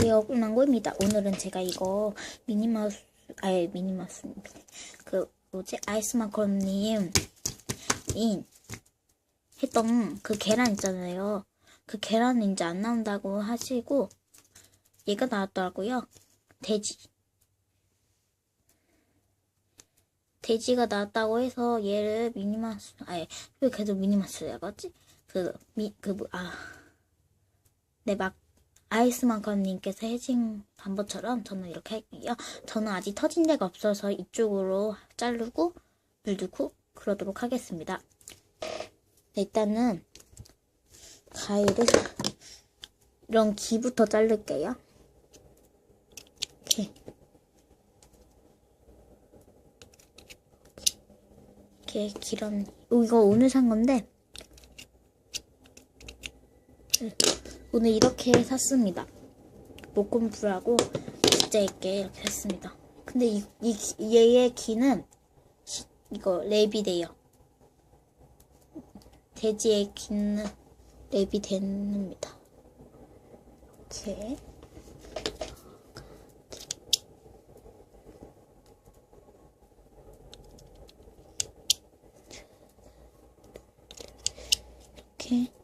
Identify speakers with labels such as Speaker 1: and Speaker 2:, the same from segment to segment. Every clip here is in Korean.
Speaker 1: 안녕하세요 꿀망고입니다. 오늘은 제가 이거 미니마우스 아예 미니마우스 그 뭐지? 아이스마커님 이 했던 그 계란 있잖아요. 그 계란은 이제 안 나온다고 하시고 얘가 나왔더라고요. 돼지. 돼지가 나왔다고 해서 얘를 미니마우스 아예 왜 계속 미니마우스라고 하지? 그 미그아. 네, 막, 아이스마커님께서 해진 방법처럼 저는 이렇게 할게요. 저는 아직 터진 데가 없어서 이쪽으로 자르고, 물 넣고, 그러도록 하겠습니다. 네, 일단은, 가위를, 이런 기부터 자를게요. 이렇게. 이렇게 기름, 이거 오늘 산 건데, 오늘 이렇게 샀습니다. 목공풀하고 진짜 있게 이렇게 샀습니다. 근데 이, 이 얘의 귀는 시, 이거 랩이 돼요. 돼지의 귀는 랩이 됩니다. 이렇게 이렇게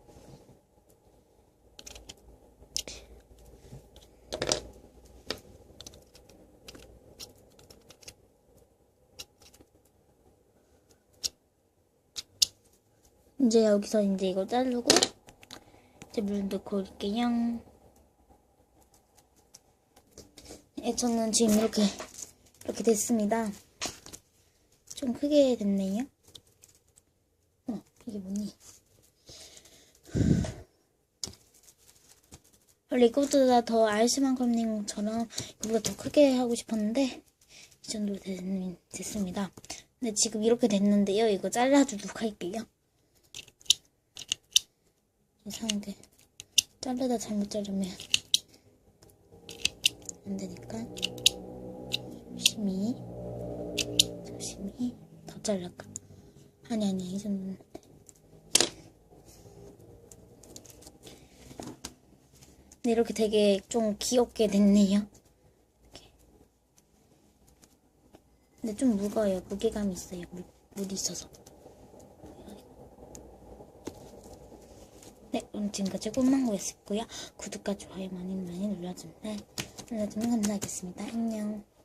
Speaker 1: 이제 여기서 이제 이거 자르고 이제 물 넣고 올게요. 네, 저는 지금 이렇게 이렇게 됐습니다. 좀 크게 됐네요. 어, 이게 뭐니? 원래 이거보다 더 아이스만큼님처럼 이거보다 더 크게 하고 싶었는데 이 정도 됐, 됐습니다. 근데 지금 이렇게 됐는데요. 이거 잘라주도록 할게요. 이상하게 자르다 잘못 자르면 안 되니까 조심히 조심히 더 잘랄까 아니 아니 이 정도는 근데 이렇게 되게 좀 귀엽게 됐네요. 근데 좀 무거워요. 무게감이 있어요. 물, 물이 있어서 네, 오늘 지금까지 꿈망고였고요. 구독과 좋아요 많이 많이 눌러주면 눌러주면 감사하겠습니다. 안녕.